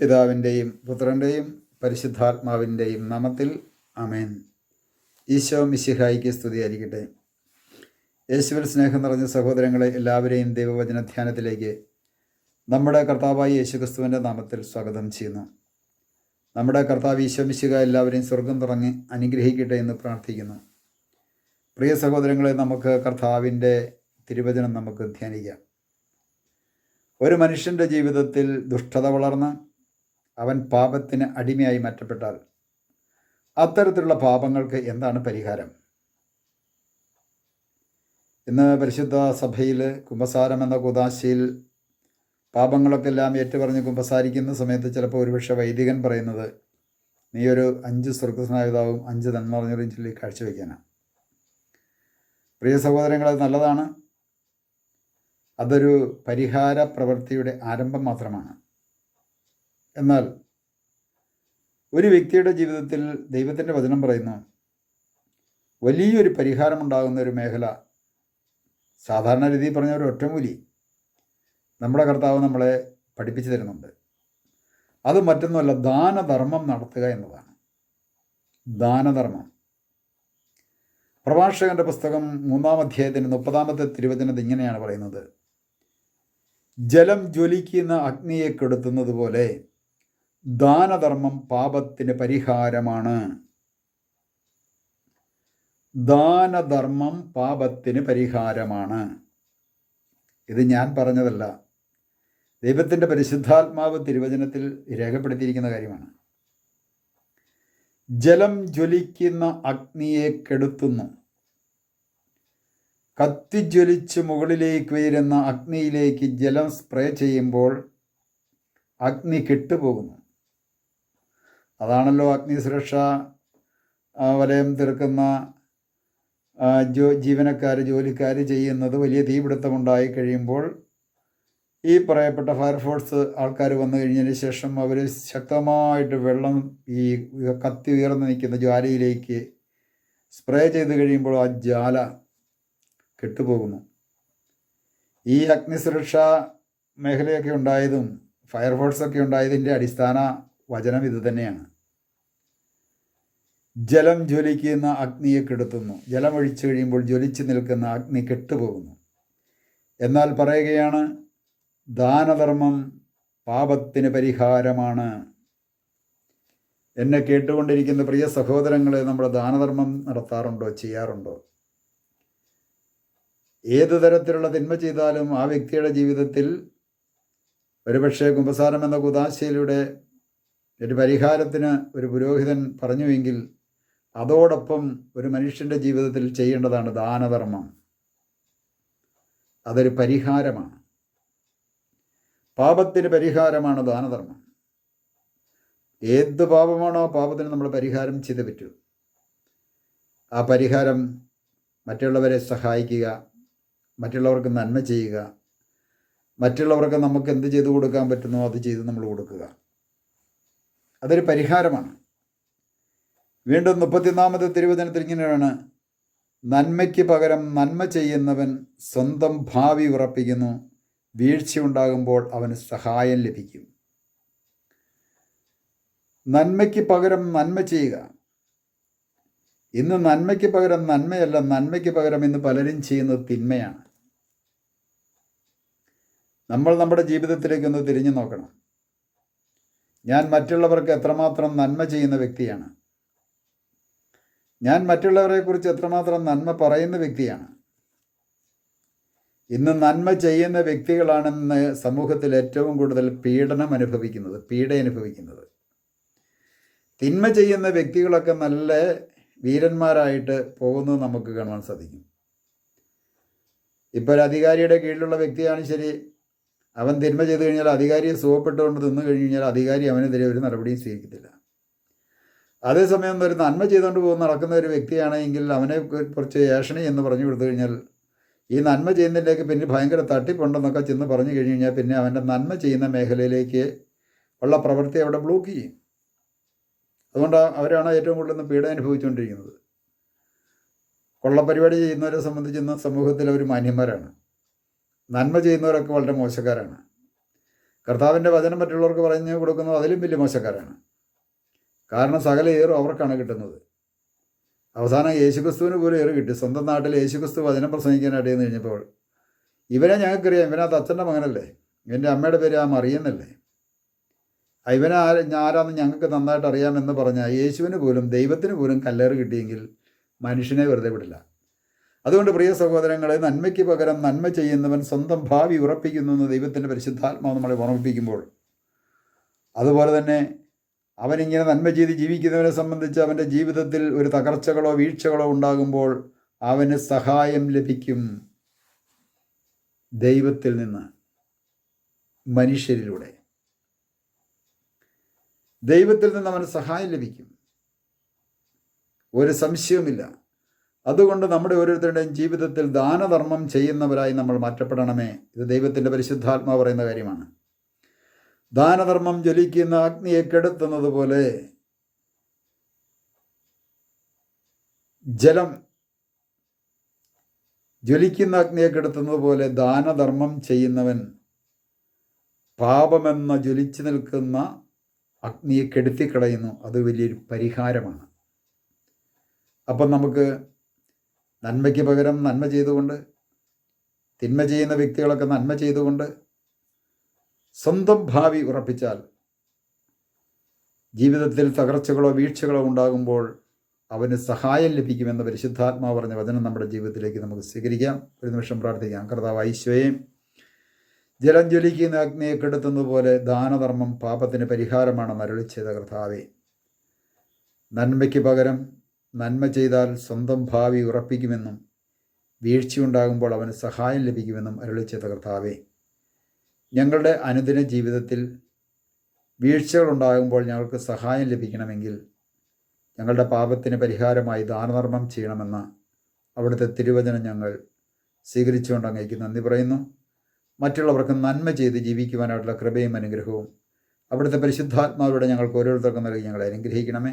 പിതാവിന്റെയും പുത്രന്റെയും പരിശുദ്ധാത്മാവിന്റെയും നാമത്തിൽ അമേൻ ഈശോ മിശിഹായിക്ക് സ്തുതിയായിരിക്കട്ടെ. യേശുവിൽ സ്നേഹം നിറഞ്ഞ സഹോദരങ്ങളെ എല്ലാവരെയും ദൈവവചന ധ്യാനത്തിലേക്ക് നമ്മുടെ കർത്താവായ യേശുക്രിസ്തുവിന്റെ നാമത്തിൽ സ്വാഗതം ചെയ്യുന്നു. നമ്മുടെ കർത്താവ് ഈശോ മിശിഹ എല്ലാവരെയും സ്വർഗം തുറങ്ങി അനുഗ്രഹിക്കട്ടെ എന്ന് പ്രാർത്ഥിക്കുന്നു. പ്രിയ സഹോദരങ്ങളെ നമുക്ക് കർത്താവിന്റെ തിരുവചനം നമുക്ക് ധ്യാനിക്കാം. ഒരു മനുഷ്യന്റെ ജീവിതത്തിൽ ദുഷ്ടത വളർന്ന് അവൻ പാപത്തിന് അടിമയായി മാറ്റപ്പെട്ടാൽ അത്തരത്തിലുള്ള പാപങ്ങൾക്ക് എന്താണ് പരിഹാരം? ഇന്ന് പരിശുദ്ധ സഭയിൽ കുമ്പസാരം എന്ന കുതാശയിൽ പാപങ്ങളൊക്കെ എല്ലാം ഏറ്റുപറഞ്ഞ് കുമ്പസാരിക്കുന്ന സമയത്ത് ചിലപ്പോൾ ഒരുപക്ഷെ വൈദികൻ പറയുന്നത് നീ ഒരു അഞ്ച് സ്വർഗസ്നായുതാവും അഞ്ച് നന്മ പറഞ്ഞൊരു ചൊല്ലി കാഴ്ചവെക്കാനാണ് പ്രിയ സഹോദരങ്ങൾ അത് നല്ലതാണ്. അതൊരു പരിഹാര പ്രവൃത്തിയുടെ ആരംഭം മാത്രമാണ്. എന്നാൽ ഒരു വ്യക്തിയുടെ ജീവിതത്തിൽ ദൈവത്തിന്റെ വചനം പറയുന്നു വലിയൊരു പരിഹാരമുണ്ടാകുന്ന ഒരു മേഖല സാധാരണ രീതിയിൽ പറഞ്ഞ ഒരു ഒറ്റമൂലി നമ്മുടെ കർത്താവ് നമ്മളെ പഠിപ്പിച്ചു തരുന്നുണ്ട്. അത് മറ്റൊന്നുമല്ല ദാനധർമ്മം നടത്തുക എന്നതാണ്. ദാനധർമ്മം. പ്രഭാഷകന്റെ പുസ്തകം മൂന്നാം അധ്യായത്തിന്റെ മുപ്പതാമത്തെ തിരുവചനത്തിൽ ഇങ്ങനെയാണ് പറയുന്നത് ജലം ജ്വലിക്കുന്ന അഗ്നിയെ കെടുത്തുന്നത് പോലെ ദാനധർമ്മം പാപത്തിന് പരിഹാരമാണ്. ദാനധർമ്മം പാപത്തിന് പരിഹാരമാണ്. ഇത് ഞാൻ പറഞ്ഞതല്ല. ദൈവത്തിന്റെ പരിശുദ്ധാത്മാവ് തിരുവചനത്തിൽ രേഖപ്പെടുത്തിയിരിക്കുന്ന കാര്യമാണ്. ജലം ജ്വലിക്കുന്ന അഗ്നിയെ കെടുത്തുന്നു. കത്തിജ്വലിച്ച് മുകളിലേക്ക് ഉയരുന്ന അഗ്നിയിലേക്ക് ജലം സ്പ്രേ ചെയ്യുമ്പോൾ അഗ്നി കെട്ടുപോകുന്നു. അതാണല്ലോ അഗ്നി സുരക്ഷ വലയം തീർക്കുന്ന ജോ ജീവനക്കാർ ജോലിക്കാർ ചെയ്യുന്നത് വലിയ തീപിടുത്തമുണ്ടായി കഴിയുമ്പോൾ ഈ പറയപ്പെട്ട ഫയർഫോഴ്സ് ആൾക്കാർ വന്നു കഴിഞ്ഞതിന് ശേഷം അവർ ശക്തമായിട്ട് വെള്ളം ഈ കത്തി ഉയർന്നു നിൽക്കുന്ന ജ്വാലയിലേക്ക് സ്പ്രേ ചെയ്ത് കഴിയുമ്പോൾ ആ ജ്വാല കെട്ടുപോകുന്നു. ഈ അഗ്നിസുരക്ഷാ മേഖലയൊക്കെ ഉണ്ടായതും ഫയർഫോഴ്സൊക്കെ ഉണ്ടായതിന്റെ അടിസ്ഥാന വചനം ഇത് തന്നെയാണ്. ജലം ജ്വലിക്കുന്ന അഗ്നിയെ കെടുത്തുന്നു. ജലം ഒഴിച്ചു കഴിയുമ്പോൾ ജ്വലിച്ചു നിൽക്കുന്ന അഗ്നി കെട്ടുപോകുന്നു. എന്നാൽ പറയുകയാണ് ദാനധർമ്മം പാപത്തിന് പരിഹാരമാണ്. എന്നെ കേട്ടുകൊണ്ടിരിക്കുന്ന പ്രിയ സഹോദരങ്ങളെ നമ്മൾ ദാനധർമ്മം നടത്താറുണ്ടോ ചെയ്യാറുണ്ടോ? ഏത് തരത്തിലുള്ള തിന്മ ചെയ്താലും ആ വ്യക്തിയുടെ ജീവിതത്തിൽ ഒരുപക്ഷെ കുമ്പസാരം എന്ന കുതാശയിലൂടെ ഒരു പരിഹാരത്തിന് ഒരു പുരോഹിതൻ പറഞ്ഞുവെങ്കിൽ അതോടൊപ്പം ഒരു മനുഷ്യന്റെ ജീവിതത്തിൽ ചെയ്യേണ്ടതാണ് ദാനധർമ്മം. അതൊരു പരിഹാരമാണ്. പാപത്തിന് പരിഹാരമാണ് ദാനധർമ്മം. ഏത് പാപമാണോ പാപത്തിന് നമ്മൾ പരിഹാരം ചെയ്ത് പറ്റൂ. ആ പരിഹാരം മറ്റുള്ളവരെ സഹായിക്കുക മറ്റുള്ളവർക്ക് നന്മ ചെയ്യുക മറ്റുള്ളവർക്ക് നമുക്ക് എന്ത് ചെയ്തു കൊടുക്കാൻ പറ്റുന്നോ അത് ചെയ്ത് നമ്മൾ കൊടുക്കുക. അതൊരു പരിഹാരമാണ്. വീണ്ടും മുപ്പത്തിനാമത്തെ തിരുവചനത്തിൽ ഇങ്ങനെയാണ് നന്മയ്ക്ക് പകരം നന്മ ചെയ്യുന്നവൻ സ്വന്തം ഭാവി ഉറപ്പിക്കുന്നു വീഴ്ച ഉണ്ടാകുമ്പോൾ അവന് സഹായം ലഭിക്കും. നന്മയ്ക്ക് പകരം നന്മ ചെയ്യുക. ഇന്ന് നന്മയ്ക്ക് പകരം നന്മയല്ല നന്മയ്ക്ക് പകരം ഇന്ന് പലരും ചെയ്യുന്നത് തിന്മയാണ്. നമ്മൾ നമ്മുടെ ജീവിതത്തിലേക്ക് ഒന്ന് തിരിഞ്ഞു നോക്കണം. ഞാൻ മറ്റുള്ളവർക്ക് എത്രമാത്രം നന്മ ചെയ്യുന്ന വ്യക്തിയാണ്. ഞാൻ മറ്റുള്ളവരെക്കുറിച്ച് എത്രമാത്രം നന്മ പറയുന്ന വ്യക്തിയാണ്. ഇന്ന് നന്മ ചെയ്യുന്ന വ്യക്തികളാണെന്ന് സമൂഹത്തിൽ ഏറ്റവും കൂടുതൽ പീഡനം അനുഭവിക്കുന്നത് പീഡ അനുഭവിക്കുന്നത്. തിന്മ ചെയ്യുന്ന വ്യക്തികളൊക്കെ നല്ല വീരന്മാരായിട്ട് പോകുന്നത് നമുക്ക് കാണാൻ സാധിക്കും. ഇപ്പോൾ ഒരു അധികാരിയുടെ കീഴിലുള്ള വ്യക്തിയാണ് ശരി അവൻ തിന്മ ചെയ്തു കഴിഞ്ഞാൽ അധികാരിയെ സുഖപ്പെട്ടുകൊണ്ട് തിന്നു കഴിഞ്ഞു കഴിഞ്ഞാൽ അധികാരി അവനെതിരെ ഒരു നടപടിയും സ്വീകരിക്കത്തില്ല. അതേസമയം ഒരു നന്മ ചെയ്തുകൊണ്ട് പോകുന്ന നടക്കുന്ന ഒരു വ്യക്തിയാണെങ്കിൽ അവനെ കുറച്ച് ഏഷണി എന്ന് പറഞ്ഞു കൊടുത്തു കഴിഞ്ഞാൽ ഈ നന്മ ചെയ്യുന്നതിലേക്ക് പിന്നെ ഭയങ്കര തട്ടിപ്പുണ്ടെന്നൊക്കെ ചെന്ന് പറഞ്ഞു കഴിഞ്ഞു കഴിഞ്ഞാൽ പിന്നെ അവന്റെ നന്മ ചെയ്യുന്ന മേഖലയിലേക്ക് ഉള്ള പ്രവൃത്തി അവിടെ ബ്ലോക്ക് ചെയ്യും. അതുകൊണ്ട് അവരാണ് ഏറ്റവും കൂടുതൽ പീഡ അനുഭവിച്ചുകൊണ്ടിരിക്കുന്നത്. കൊള്ളപ്പരിപാടി ചെയ്യുന്നവരെ സംബന്ധിച്ചിരുന്ന സമൂഹത്തിൽ അവർ മാന്യന്മാരാണ്. നന്മ ചെയ്യുന്നവരൊക്കെ വളരെ മോശക്കാരാണ്. കർത്താവിന്റെ വചനം മറ്റുള്ളവർക്ക് പറഞ്ഞു കൊടുക്കുന്നത് അതിലും വലിയ മോശക്കാരാണ്. കാരണം സകല ഏറും അവർക്കാണ് കിട്ടുന്നത്. അവസാനം യേശുക്രിസ്തുവിന് പോലും ഏറ് കിട്ടി. സ്വന്തം നാട്ടിൽ യേശുക്രിസ്തു വചനം പ്രസംഗിക്കാനായിട്ട് എന്ന് കഴിഞ്ഞപ്പോൾ ഇവനെ ഞങ്ങൾക്കറിയാം ഇവനാ അച്ഛന്റെ മകനല്ലേ? ഇവന്റെ അമ്മയുടെ പേര് ആ മറിയെന്നല്ലേ? ഇവനെ ആര് ആരാന്ന് ഞങ്ങൾക്ക് നന്നായിട്ട് അറിയാമെന്ന് പറഞ്ഞാൽ യേശുവിന് പോലും ദൈവത്തിന് പോലും കല്ലേറ് കിട്ടിയെങ്കിൽ മനുഷ്യനെ വെറുതെ വിടില്ല. അതുകൊണ്ട് പ്രിയ സഹോദരങ്ങളെ നന്മയ്ക്ക് പകരം നന്മ ചെയ്യുന്നവൻ സ്വന്തം ഭാവി ഉറപ്പിക്കുന്നു എന്ന് ദൈവത്തിന്റെ പരിശുദ്ധാത്മാവ് നമ്മളെ ഓർമ്മിപ്പിക്കുമ്പോൾ. അതുപോലെ തന്നെ അവനിങ്ങനെ നന്മ ചെയ്ത് ജീവിക്കുന്നവനെ സംബന്ധിച്ച് അവന്റെ ജീവിതത്തിൽ ഒരു തകർച്ചകളോ വീഴ്ചകളോ ഉണ്ടാകുമ്പോൾ അവന് സഹായം ലഭിക്കും. ദൈവത്തിൽ നിന്ന് മനുഷ്യരിലൂടെ. ദൈവത്തിൽ നിന്ന് അവന് സഹായം ലഭിക്കും. ഒരു സംശയവുമില്ല. അതുകൊണ്ട് നമ്മുടെ ഓരോരുത്തരുടെയും ജീവിതത്തിൽ ദാനധർമ്മം ചെയ്യുന്നവരായി നമ്മൾ മാറ്റപ്പെടണമേ. ഇത് ദൈവത്തിന്റെ പരിശുദ്ധാത്മാവ് പറയുന്ന കാര്യമാണ്. ദാനധർമ്മം ജ്വലിക്കുന്ന അഗ്നിയെ കെടുത്തുന്നത് പോലെ ജലം ജ്വലിക്കുന്ന അഗ്നിയെ കെടുത്തുന്നത് പോലെ ദാനധർമ്മം ചെയ്യുന്നവൻ പാപമെന്ന ജ്വലിച്ചു നിൽക്കുന്ന അഗ്നിയെ കെടുത്തിക്കളയുന്നു. അത് വലിയൊരു പരിഹാരമാണ്. അപ്പം നമുക്ക് നന്മയ്ക്ക് പകരം നന്മ ചെയ്തുകൊണ്ട് തിന്മ ചെയ്യുന്ന വ്യക്തികളൊക്കെ നന്മ ചെയ്തുകൊണ്ട് സ്വന്തം ഭാവി ഉറപ്പിച്ചാൽ ജീവിതത്തിൽ തകർച്ചകളോ വീഴ്ചകളോ ഉണ്ടാകുമ്പോൾ അവന് സഹായം ലഭിക്കുമെന്ന് പരിശുദ്ധാത്മാവ് പറഞ്ഞ വചനം നമ്മുടെ ജീവിതത്തിലേക്ക് നമുക്ക് സ്വീകരിക്കാം. ഒരു നിമിഷം പ്രാർത്ഥിക്കാം. കർത്താവ് ഐശ്വര്യം ജലം ജ്വലിക്കുന്ന അഗ്നിയെ കെടുത്തുന്നതുപോലെ ദാനധർമ്മം പാപത്തിന് പരിഹാരമാണ് മരളിച്ചത് കർത്താവെ നന്മയ്ക്ക് പകരം നന്മ ചെയ്താൽ സ്വന്തം ഭാവി ഉറപ്പിക്കുമെന്നും വീഴ്ചയുണ്ടാകുമ്പോൾ അവന് സഹായം ലഭിക്കുമെന്നും അരുളിച്ചത കർത്താവേ. ഞങ്ങളുടെ അനുദിന ജീവിതത്തിൽ വീഴ്ചകൾ ഉണ്ടാകുമ്പോൾ ഞങ്ങൾക്ക് സഹായം ലഭിക്കണമെങ്കിൽ ഞങ്ങളുടെ പാപത്തിന് പരിഹാരമായി ദാനധർമ്മം ചെയ്യണമെന്ന അവിടുത്തെ തിരുവചനം ഞങ്ങൾ സ്വീകരിച്ചുകൊണ്ട് അങ്ങേക്ക് നന്ദി പറയുന്നു. മറ്റുള്ളവർക്ക് നന്മ ചെയ്ത് ജീവിക്കുവാനായിട്ടുള്ള കൃപയും അനുഗ്രഹവും അവിടുത്തെ പരിശുദ്ധാത്മാവിലൂടെ ഞങ്ങൾക്ക് ഓരോരുത്തർക്കും നൽകി ഞങ്ങളെ അനുഗ്രഹിക്കണമേ.